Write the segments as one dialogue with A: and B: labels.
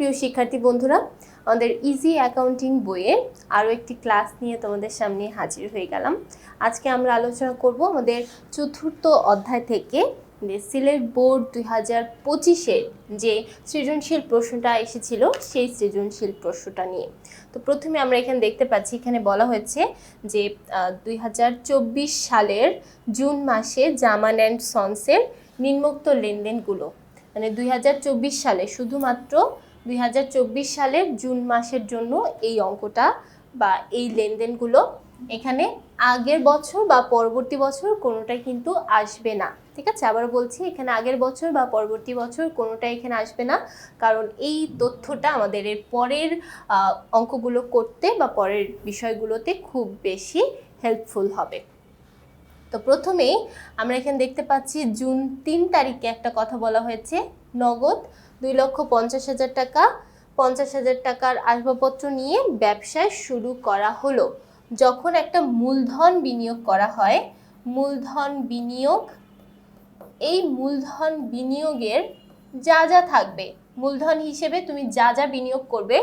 A: প্রিয় শিক্ষার্থী বন্ধুরা, আমাদের ইজি অ্যাকাউন্টিং বইয়ে আরও একটি ক্লাস নিয়ে তোমাদের সামনে হাজির হয়ে গেলাম। আজকে আমরা আলোচনা করব আমাদের চতুর্থ অধ্যায় থেকে যে সিলেট বোর্ড দুই হাজার পঁচিশের যে সৃজনশীল প্রশ্নটা এসেছিল, সেই সৃজনশীল প্রশ্নটা নিয়ে। তো প্রথমে আমরা এখানে দেখতে পাচ্ছি, এখানে বলা হয়েছে যে দুই হাজার চব্বিশ সালের জুন মাসে জামান অ্যান্ড সন্সের নিম্নোক্ত লেনদেনগুলো। মানে দুই হাজার চব্বিশ সালে শুধুমাত্র দুই হাজার চব্বিশ সালের জুন মাসের জন্য এই অঙ্কটা বা এই লেনদেনগুলো এখানে আগের বছর বা পরবর্তী বছর কোনোটাই কিন্তু আসবে না। ঠিক আছে? আবার বলছি, এখানে আগের বছর বা পরবর্তী বছর কোনোটাই এখানে আসবে না। কারণ এই তথ্যটা আমাদের এর পরের অঙ্কগুলো করতে বা পরের বিষয়গুলোতে খুব বেশি হেল্পফুল হবে। তো প্রথমেই আমরা এখানে দেখতে পাচ্ছি, জুন তিন তারিখে একটা কথা বলা হয়েছে, নগদ দুই লক্ষ পঞ্চাশ হাজার টাকা। পঞ্চাশ হাজার টাকার আসবাবপত্র নিয়ে ব্যবসায় শুরু করা হলো। যখন একটা মূলধন বিনিয়োগ করা হয়, মূলধন বিনিয়োগ, এই মূলধন বিনিয়োগের যা যা থাকবে, মূলধন হিসেবে তুমি যা যা বিনিয়োগ করবে,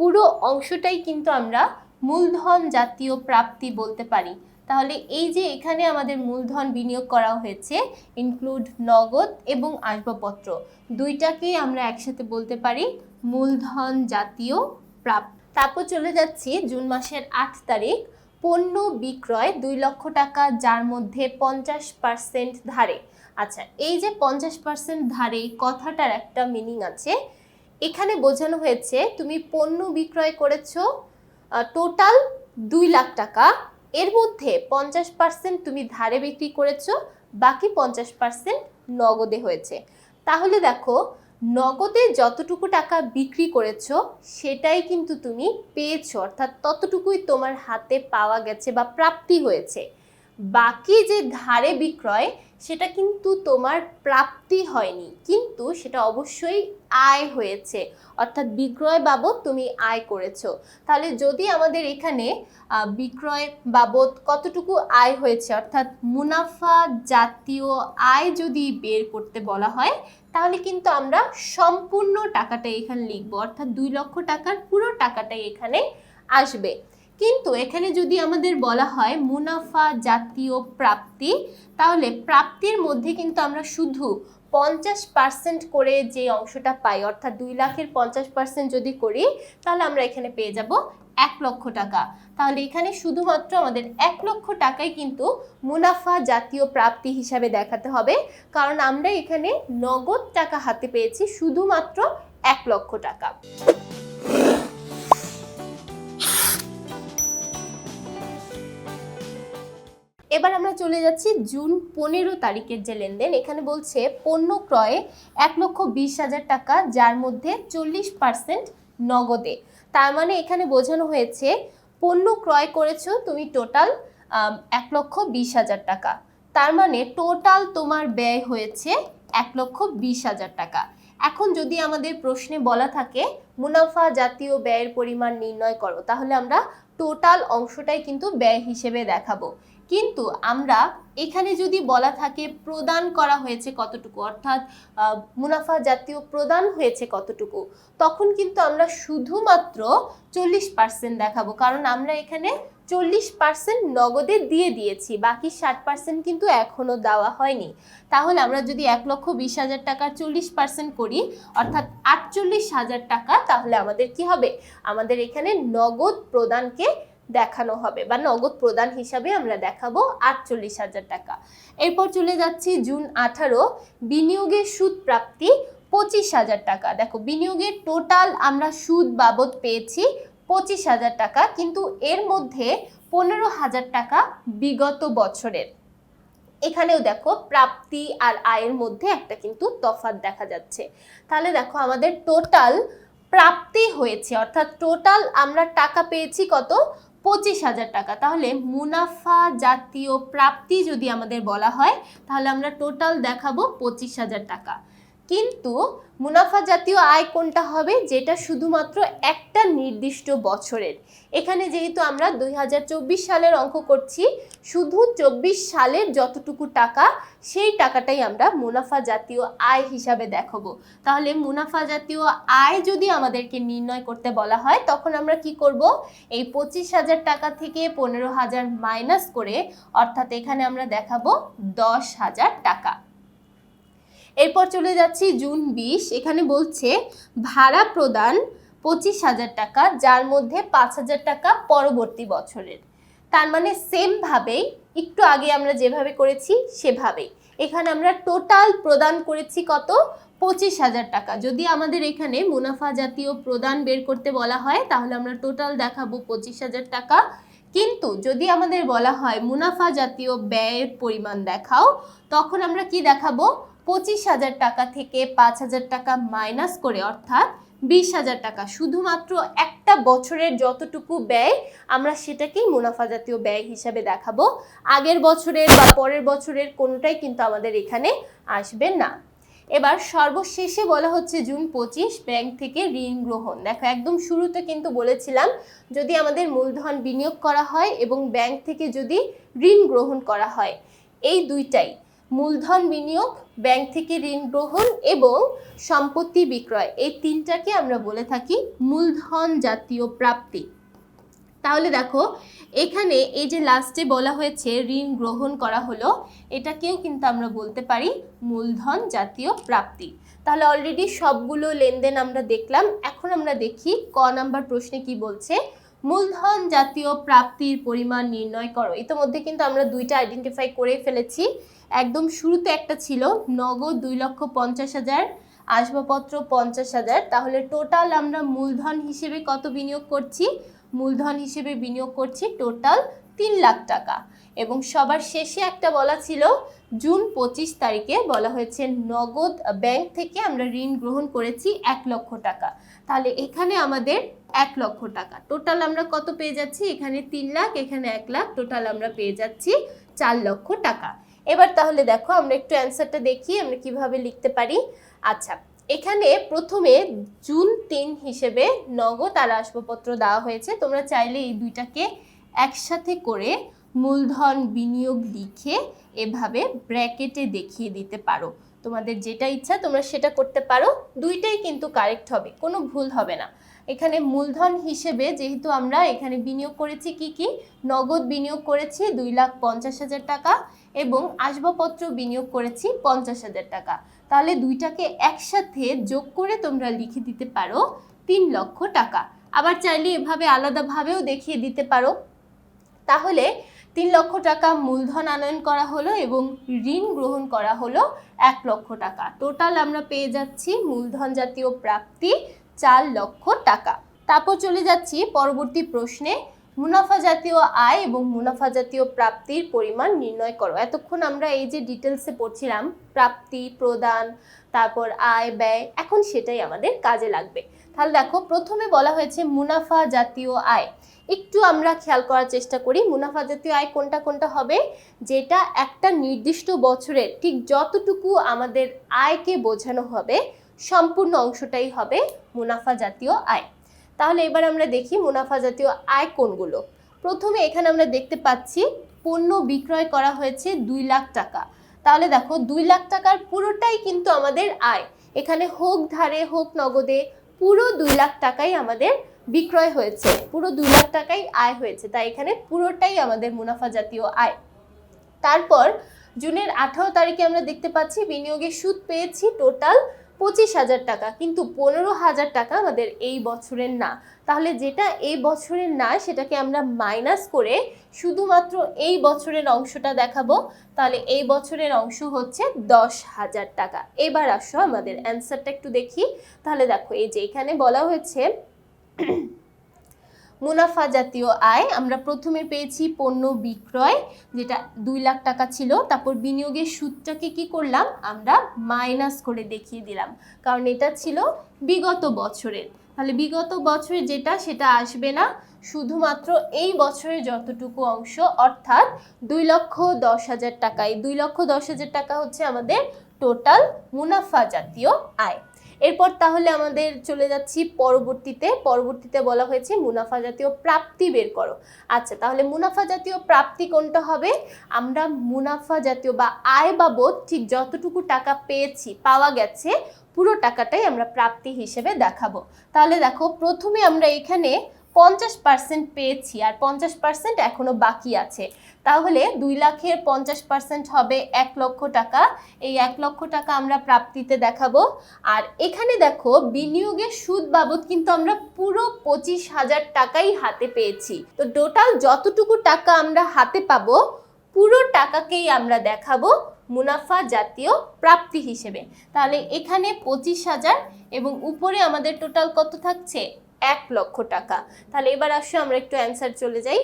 A: পুরো অংশটাই কিন্তু আমরা মূলধন জাতীয় প্রাপ্তি বলতে পারি। তাহলে এই যে এখানে আমাদের মূলধন বিনিয়োগ করা হয়েছে ইনক্লুড নগদ এবং আসবাবপত্র দুইটাকেই আমরা একসাথে বলতে পারি মূলধন জাতীয় প্রাপ্তি। তারপর চলে যাচ্ছি জুন মাসের আট তারিখ, পণ্য বিক্রয় দুই লক্ষ টাকা, যার মধ্যে পঞ্চাশ পার্সেন্ট ধারে। আচ্ছা এই যে পঞ্চাশ পার্সেন্ট ধারে কথাটার একটা মিনিং আছে। এখানে বোঝানো হয়েছে, তুমি পণ্য বিক্রয় করেছ টোটাল দুই লাখ টাকা। এর মধ্যে পঞ্চাশ পার্সেন্ট তুমি ধারে বিক্রি করেছ, বাকি পঞ্চাশ পার্সেন্ট নগদে হয়েছে। তাহলে দেখো, নগদে যতটুকু টাকা বিক্রি করেছ, সেটাই কিন্তু তুমি পেয়েছ, অর্থাৎ ততটুকুই তোমার হাতে পাওয়া গেছে বা প্রাপ্তি হয়েছে। বাকি যে ধারে বিক্রয়, সেটা কিন্তু তোমার প্রাপ্তি হয়নি। কিন্তু সেটা অবশ্যই আয় হয়েছে। অর্থাৎ বিক্রয় বাবদ তুমি আয় করেছ। তাহলে যদি আমাদের এখানে বিক্রয় বাবদ কতটুকু আয় হয়েছে, অর্থাৎ মুনাফা জাতীয় আয় যদি বের করতে বলা হয়, তাহলে কিন্তু আমরা সম্পূর্ণ টাকাটা এখানে লিখব। অর্থাৎ দুই লক্ষ টাকার পুরো টাকাটাই এখানে আসবে। কিন্তু এখানে যদি আমাদের বলা হয় মুনাফা জাতীয় প্রাপ্তি, তাহলে প্রাপ্তির মধ্যে কিন্তু আমরা শুধু পঞ্চাশ পার্সেন্ট করে যে অংশটা পাই, অর্থাৎ দুই লাখের পঞ্চাশ পার্সেন্ট যদি করি, তাহলে আমরা এখানে পেয়ে যাব এক লক্ষ টাকা। তাহলে এখানে শুধুমাত্র আমাদের এক লক্ষ টাকাই কিন্তু মুনাফা জাতীয় প্রাপ্তি হিসাবে দেখাতে হবে, কারণ আমরা এখানে নগদ টাকা হাতে পেয়েছি শুধুমাত্র এক লক্ষ টাকা। এবার আমরা চলে যাচ্ছি জুন পনেরো তারিখের যে লেনদেন, এখানে বলছে পণ্য ক্রয়ে এক লক্ষ বিশ হাজার টাকা, যার মধ্যে চল্লিশ পার্সেন্ট নগদে। তার মানে এখানে বোঝানো হয়েছে, পণ্য ক্রয় করেছ তুমি টোটাল এক লক্ষ বিশ হাজার টাকা। তার মানে টোটাল তোমার ব্যয় হয়েছে এক লক্ষ বিশ হাজার টাকা। এখন যদি আমাদের প্রশ্নে বলা থাকে, মুনাফা জাতীয় ব্যয়ের পরিমাণ নির্ণয় করো, তাহলে আমরা টোটাল অংশটাই কিন্তু ব্যয় হিসেবে দেখাবো। কিন্তু আমরা এখানে যদি বলা থাকে প্রদান করা হয়েছে কতটুকু, অর্থাৎ মুনাফা জাতীয় প্রদান হয়েছে কতটুকু, তখন কিন্তু আমরা শুধুমাত্র চল্লিশ পার্সেন্ট দেখাবো। কারণ আমরা এখানে চল্লিশ পার্সেন্ট নগদে দিয়ে দিয়েছি, বাকি ষাট পার্সেন্ট কিন্তু এখনও দেওয়া হয়নি। তাহলে আমরা যদি এক লক্ষ বিশ হাজার টাকার চল্লিশ পার্সেন্ট করি, অর্থাৎ আটচল্লিশ হাজার টাকা, তাহলে আমাদের কি হবে? আমাদের এখানে নগদ প্রদানকে দেখানো হবে, বা নগদ প্রদান হিসাবে আমরা দেখাবো আটচল্লিশ হাজার টাকা। এরপর চলে যাচ্ছি জুন আঠারো, বিনিয়োগের সুদ প্রাপ্তি পঁচিশ হাজার টাকা। দেখো, বিনিয়োগের টোটাল আমরা সুদ বাবদ পেয়েছি পঁচিশ হাজার টাকা, কিন্তু এর মধ্যে পনেরো হাজার টাকা বিগত বছরের। এখানেও দেখো প্রাপ্তি আর আয়ের মধ্যে একটা কিন্তু তফাৎ দেখা যাচ্ছে। তাহলে দেখো আমাদের টোটাল প্রাপ্তি হয়েছে, অর্থাৎ টোটাল আমরা টাকা পেয়েছি কত? পঁচিশ হাজার টাকা। তাহলে মুনাফা জাতীয় প্রাপ্তি যদি আমাদের বলা হয়, তাহলে আমরা টোটাল দেখাবো পঁচিশ হাজার টাকা। কিন্তু মুনাফা জাতীয় আয় কোনটা হবে? যেটা শুধুমাত্র একটা নির্দিষ্ট বছরের। এখানে যেহেতু আমরা দুই হাজার চব্বিশ সালের অঙ্ক করছি, শুধু চব্বিশ সালের যতটুকু টাকা, সেই টাকাটাই আমরা মুনাফা জাতীয় আয় হিসাবে দেখাবো। তাহলে মুনাফা জাতীয় আয় যদি আমাদেরকে নির্ণয় করতে বলা হয়, তখন আমরা কি করব? এই পঁচিশ হাজার টাকা থেকে পনেরো হাজার মাইনাস করে, অর্থাৎ এখানে আমরা দেখাবো দশ হাজার টাকা। এরপর চলে যাচ্ছি জুন বিশ। এখানে বলছে, ভাড়া প্রদান পঁচিশ হাজার টাকা, যার মধ্যে পাঁচ হাজার টাকা পরবর্তী বছরের। তার মানে সেমভাবেই একটু আগে আমরা যেভাবে করেছি, সেভাবেই। এখানে আমরা টোটাল প্রদান করেছি কত? পঁচিশ হাজার টাকা। যদি আমাদের এখানে মুনাফা জাতীয় প্রদান বের করতে বলা হয়, তাহলে আমরা টোটাল দেখাবো পঁচিশ হাজার টাকা। কিন্তু যদি আমাদের বলা হয় মুনাফা জাতীয় ব্যয়ের পরিমাণ দেখাও, তখন আমরা কি দেখাবো? পঁচিশ হাজার টাকা থেকে পাঁচ হাজার টাকা মাইনাস করে, অর্থাৎ বিশ হাজার টাকা। শুধুমাত্র একটা বছরের যতটুকু ব্যয় আমরা সেটাকেই মুনাফা জাতীয় ব্যয় হিসাবে দেখাবো। আগের বছরের বা পরের বছরের কোনোটাই কিন্তু আমাদের এখানে আসবে না। এবার সর্বশেষে বলা হচ্ছে জুন পঁচিশ, ব্যাংক থেকে ঋণ গ্রহণ। দেখো, একদম শুরুতে কিন্তু বলেছিলাম, যদি আমাদের মূলধন বিনিয়োগ করা হয় এবং ব্যাংক থেকে যদি ঋণ গ্রহণ করা হয়, এই দুইটাই। মূলধন বিনিয়োগ, ব্যাংক থেকে ঋণ গ্রহণ এবং সম্পত্তি বিক্রয়। এই তিনটাকে আমরা বলে থাকি মূলধন জাতীয় প্রাপ্তি। তাহলে দেখো, এখানে এই যে লাস্টে বলা হয়েছে ঋণ গ্রহণ করা হলো, এটাকেও কিন্তু আমরা বলতে পারি মূলধন জাতীয় প্রাপ্তি। তাহলে অলরেডি সবগুলো লেনদেন আমরা দেখলাম। এখন আমরা দেখি ক নাম্বার প্রশ্নে কি বলছে, মূলধন জাতীয় প্রাপ্তির পরিমাণ নির্ণয় করো। ইতোমধ্যে কিন্তু আমরা দুইটা আইডেন্টিফাই করে ফেলেছি। একদম শুরুতে একটা ছিল, নগদ দুই লক্ষ পঞ্চাশ হাজার, আসবাবপত্র পঞ্চাশ হাজার। তাহলে টোটাল আমরা মূলধন হিসেবে কত বিনিয়োগ করছি? মূলধন হিসেবে বিনিয়োগ করছি টোটাল তিন লাখ টাকা। এবং সবার শেষে একটা বলা ছিল, জুন পঁচিশ তারিখে বলা হয়েছে নগদ ব্যাংক থেকে আমরা ঋণ গ্রহণ করেছি এক লক্ষ টাকা। তাহলে এখানে আমাদের এক লক্ষ টাকা। টোটাল আমরা কত পেয়ে যাচ্ছি? এখানে তিন লাখ, এখানে এক লাখ। টোটাল আমরা পেয়ে যাচ্ছি চার লক্ষ টাকা। এবার তাহলে দেখো আমরা একটু অ্যান্সারটা দেখি, আমরা কীভাবে লিখতে পারি। আচ্ছা এখানে প্রথমে জুন তিন হিসেবে নগদ আর আসবাবপত্র দেওয়া হয়েছে। তোমরা চাইলে এই দুইটাকে একসাথে করে মূলধন বিনিয়োগ লিখে এভাবে ব্র্যাকেটে দেখিয়ে দিতে পারো। তোমাদের যেটা ইচ্ছা তোমরা সেটা করতে পারো। দুইটাই কিন্তু কারেক্ট হবে, কোনো ভুল হবে না। এখানে মূলধন হিসেবে যেহেতু আমরা এখানে বিনিয়োগ করেছি কি কি? নগদ বিনিয়োগ করেছি দুই লাখ পঞ্চাশ হাজার টাকা এবং আসবাবপত্র বিনিয়োগ করেছি পঞ্চাশ হাজার টাকা। তাহলে দুইটাকে একসাথে যোগ করে তোমরা লিখে দিতে পারো তিন লক্ষ টাকা। আবার চাইলে এভাবে আলাদাভাবেও দেখিয়ে দিতে পারো। তাহলে তিন লক্ষ টাকা মূলধন আনয়ন করা হলো এবং ঋণ গ্রহণ করা হলো এক লক্ষ টাকা। টোটাল আমরা পেয়ে যাচ্ছি মূলধন জাতীয় প্রাপ্তি চার লক্ষ টাকা। তারপর চলে যাচ্ছি পরবর্তী প্রশ্নে। মুনাফা জাতীয় আয় এবং মুনাফা জাতীয় প্রাপ্তির পরিমাণ নির্ণয় করো। এতক্ষণ আমরা এই যে ডিটেলসে পড়ছিলাম, প্রাপ্তি, প্রদান, তারপর আয়, ব্যয়, এখন সেটাই আমাদের কাজে লাগবে। তাহলে দেখো, প্রথমে বলা হয়েছে মুনাফা জাতীয় আয়। একটু আমরা খেয়াল করার চেষ্টা করি, মুনাফা জাতীয় আয় কোনটা কোনটা হবে? যেটা একটা নির্দিষ্ট বছরের ঠিক যতটুকু আমাদের আয়কে বোঝানো হবে, সম্পূর্ণ অংশটাই হবে মুনাফা জাতীয় আয়। তাহলে এবার আমরা দেখি মুনাফা জাতীয় আয় কোনগুলো। প্রথমে এখানে আমরা দেখতে পাচ্ছি, পণ্য বিক্রয় করা হয়েছে দুই লাখ টাকা। তাহলে দেখো, দুই লাখ টাকার পুরোটাই কিন্তু আমাদের আয়। এখানে হোক ধারে, হোক নগদে পুরো দুই লাখ টাকাই আমাদের বিক্রয় হয়েছে। পুরো দুই লাখ টাকাই আয় হয়েছে, তাই এখানে পুরোটাই আমাদের মুনাফা জাতীয় আয়। তারপর জুনের আঠারো তারিখে আমরা দেখতে পাচ্ছি বিনিয়োগের সুদ পেয়েছি টোটাল পঁচিশ হাজার টাকা, কিন্তু পনেরো হাজার টাকা আমাদের এই বছরের না। তাহলে যেটা এই বছরের না, সেটাকে আমরা মাইনাস করে শুধুমাত্র এই বছরের অংশটা দেখাবো। তাহলে এই বছরের অংশ হচ্ছে দশ হাজার টাকা। এবার আসো আমাদের অ্যান্সারটা একটু দেখি। তাহলে দেখো, এই যে এখানে বলা হয়েছে মুনাফা জাতীয় আয়, আমরা প্রথমে পেয়েছি পণ্য বিক্রয়, যেটা দুই লাখ টাকা ছিল। তারপর বিনিয়োগের সুদটাকে কি করলাম? আমরা মাইনাস করে দেখিয়ে দিলাম। কারণ এটা ছিল বিগত বছরের। তাহলে বিগত বছরে যেটা, সেটা আসবে না। শুধুমাত্র এই বছরের যতটুকু অংশ, অর্থাৎ দুই লক্ষ দশ হাজার টাকা এই দুই লক্ষ দশ হাজার টাকা হচ্ছে আমাদের টোটাল মুনাফা জাতীয় আয়। এরপর তাহলে আমাদের চলে যাচ্ছি পরবর্তীতে। পরবর্তীতে বলা হয়েছে মুনাফা জাতীয় প্রাপ্তি বের করো। আচ্ছা তাহলে মুনাফা জাতীয় প্রাপ্তি কোনটা হবে? আমরা মুনাফা জাতীয় বা আয় বাবদ ঠিক যতটুকু টাকা পেয়েছি, পাওয়া গেছে, পুরো টাকাটাই আমরা প্রাপ্তি হিসেবে দেখাবো। তাহলে দেখো, প্রথমে আমরা এখানে পঞ্চাশ পার্সেন্ট পেয়েছি আর পঞ্চাশ পার্সেন্ট এখনও বাকি আছে। তাহলে দুই লাখের পঞ্চাশ পার্সেন্ট হবে এক লক্ষ টাকা। এই এক লক্ষ টাকা আমরা প্রাপ্তিতে দেখাবো। আর এখানে দেখো, বিনিয়োগের সুদ বাবদ কিন্তু আমরা পুরো পঁচিশ হাজার টাকাই হাতে পেয়েছি। তো টোটাল যতটুকু টাকা আমরা হাতে পাবো, পুরো টাকাকেই আমরা দেখাবো মুনাফা জাতীয় প্রাপ্তি হিসেবে। তাহলে এখানে পঁচিশ হাজার এবং উপরে আমাদের টোটাল কত থাকছে? এক লক্ষ টাকা। তাহলে এবার আসো, আমরা একটু অ্যান্সার চলে যাই।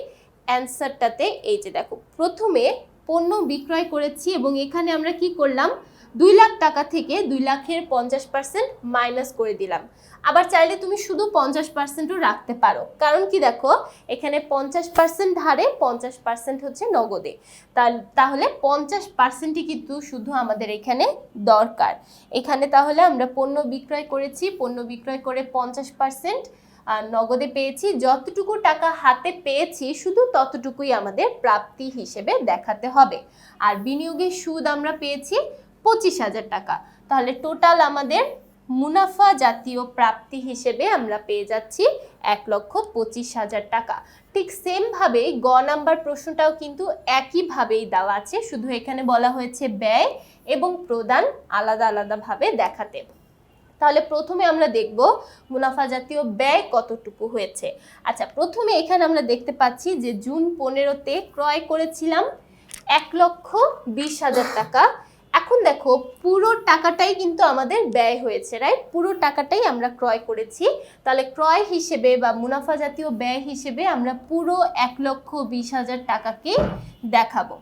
A: অ্যান্সারটাতে এই যে দেখো, প্রথমে পণ্য বিক্রয় করেছি এবং এখানে আমরা কি করলাম? দুই লাখ টাকা থেকে দুই লাখের পঞ্চাশ পার্সেন্ট মাইনাস করে দিলাম। আবার চাইলে তুমি শুধু পঞ্চাশ পার্সেন্টও রাখতে পারো। কারণ কি দেখো, এখানে পঞ্চাশ পার্সেন্ট হারে পঞ্চাশ পার্সেন্ট হচ্ছে নগদে। তাহলে পঞ্চাশ পার্সেন্টই কিন্তু শুধু আমাদের এখানে দরকার। এখানে তাহলে আমরা পণ্য বিক্রয় করেছি, পণ্য বিক্রয় করে পঞ্চাশ পার্সেন্ট নগদে পেয়েছি। যতটুকু টাকা হাতে পেয়েছি, শুধু ততটুকুই আমাদের প্রাপ্তি হিসেবে দেখাতে হবে। আর বিনিয়োগের সুদ আমরা পেয়েছি পঁচিশ হাজার টাকা। তাহলে টোটাল আমাদের মুনাফা জাতীয় প্রাপ্তি হিসেবে আমরা পেয়ে যাচ্ছি এক লক্ষ পঁচিশ হাজার টাকা। ঠিক সেমভাবে গ নাম্বার প্রশ্নটাও কিন্তু একইভাবেই দেওয়া আছে। শুধু এখানে বলা হয়েছে ব্যয় এবং প্রদান আলাদা আলাদাভাবে দেখাতে। তাহলে প্রথমে আমরা দেখব মুনাফা জাতীয় ব্যয় কতটুকু হয়েছে। আচ্ছা প্রথমে এখানে আমরা দেখতে পাচ্ছি যে জুন পনেরোতে ক্রয় করেছিলাম এক লক্ষ বিশ হাজার টাকা। এখন দেখো, পুরো টাকাটাই কিন্তু আমাদের ব্যয় হয়েছে রাইট পুরো টাকাটাই আমরা ক্রয় করেছি। তাহলে ক্রয় হিসেবে বা মুনাফা জাতীয় ব্যয় হিসেবে আমরা পুরো এক লক্ষ বিশ হাজার টাকাকে দেখাবো।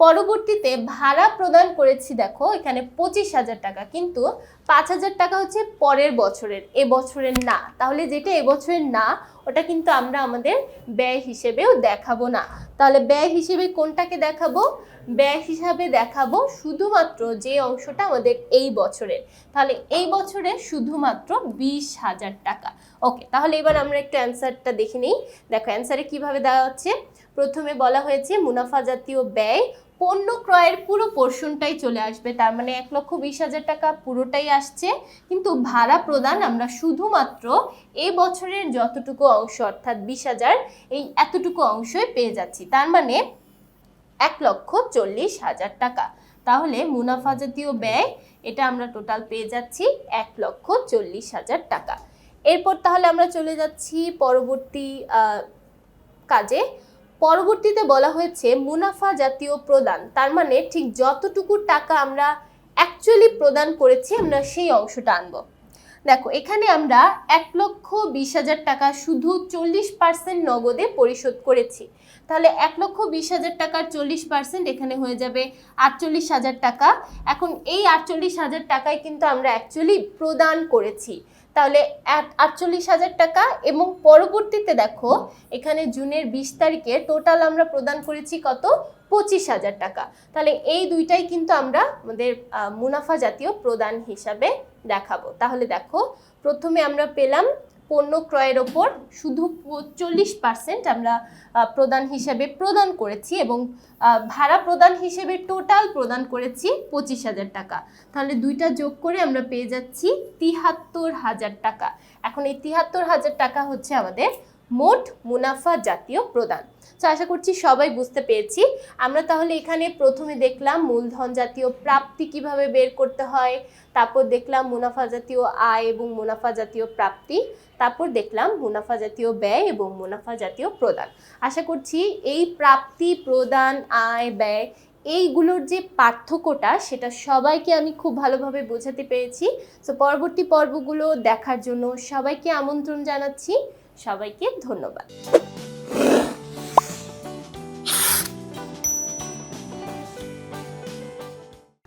A: পরবর্তীতে ভাড়া প্রদান করেছি, দেখো, এখানে পঁচিশ হাজার টাকা। কিন্তু পাঁচ হাজার টাকা হচ্ছে পরের বছরের, এ বছরের না। তাহলে যেটা এবছরের না, ওটা কিন্তু আমরা আমাদের ব্যয় হিসেবেও দেখাবো না। তাহলে ব্যয় হিসেবে কোনটাকে দেখাবো? ব্যয় হিসাবে দেখাবো শুধুমাত্র যে অংশটা আমাদের এই বছরের। তাহলে এই বছরে শুধুমাত্র বিশ হাজার টাকা। ওকে, তাহলে এবার আমরা একটু অ্যান্সারটা দেখে নিই। দেখো, অ্যান্সারে কীভাবে দেওয়া হচ্ছে? প্রথমে বলা হয়েছে মুনাফা জাতীয় ব্যয় পণ্য ক্রয়ের পুরো পোর্শনটাই চলে আসবে। তার মানে এক লক্ষ বিশ হাজার টাকা পুরোটাই আসছে। কিন্তু ভাড়া প্রদান আমরা শুধুমাত্র এই বছরের যতটুকু অংশ, অর্থাৎ বিশ হাজার, এই এতটুকু অংশই পেয়ে যাচ্ছি। তার মানে এক লক্ষ চল্লিশ হাজার টাকা। তাহলে মুনাফা জাতীয় ব্যয়, এটা আমরা টোটাল পেয়ে যাচ্ছি এক লক্ষ চল্লিশ হাজার টাকা। এরপর তাহলে আমরা চলে যাচ্ছি পরবর্তী কাজে। পরবর্তীতে বলা হয়েছে, মুনাফা জাতীয় প্রদান। তার মানে ঠিক যতটুকু টাকা আমরা অ্যাকচুয়ালি প্রদান করেছি, আমরা সেই অংশটা আনব। দেখো, এখানে আমরা এক লক্ষ বিশ হাজার টাকা শুধু চল্লিশ পার্সেন্ট নগদে পরিশোধ করেছি। তাহলে এক লক্ষ বিশ হাজার টাকার চল্লিশ পার্সেন্ট এখানে হয়ে যাবে আটচল্লিশ হাজার টাকা। এখন এই আটচল্লিশ হাজার টাকায় কিন্তু আমরা অ্যাকচুয়ালি প্রদান করেছি। তাহলে আটচল্লিশ হাজার টাকা এবং পরবর্তীতে দেখো, এখানে জুনের বিশ তারিখে টোটাল আমরা প্রদান করেছি কত? পঁচিশ হাজার টাকা। তাহলে এই দুইটাই কিন্তু আমরা আমাদের মুনাফা জাতীয় প্রদান হিসাবে দেখাবো। তাহলে দেখো, প্রথমে আমরা পেলাম পণ্য ক্রয়ের ওপর শুধু চল্লিশ পার্সেন্ট আমরা প্রদান হিসাবে প্রদান করেছি এবং ভাড়া প্রদান হিসেবে টোটাল প্রদান করেছি পঁচিশ হাজার টাকা। তাহলে দুইটা যোগ করে আমরা পেয়ে যাচ্ছি তিহাত্তর হাজার টাকা। এখন এই তিহাত্তর হাজার টাকা হচ্ছে আমাদের মোট মুনাফা জাতীয় প্রদান। তো আশা করছি সবাই বুঝতে পেরেছি। আমরা তাহলে এখানে প্রথমে দেখলাম মূলধন জাতীয় প্রাপ্তি কীভাবে বের করতে হয়, তারপর দেখলাম মুনাফা জাতীয় আয় এবং মুনাফা জাতীয় প্রাপ্তি, তারপর দেখলাম মুনাফা জাতীয় ব্যয় এবং মুনাফা জাতীয় প্রদান। আশা করছি এই প্রাপ্তি, প্রদান, আয়, ব্যয় এইগুলোর যে পার্থক্যটা, সেটা সবাইকে আমি খুব ভালোভাবে বোঝাতে পেরেছি। তো পরবর্তী পর্বগুলো দেখার জন্য সবাইকে আমন্ত্রণ জানাচ্ছি। সবাইকে ধন্যবাদ।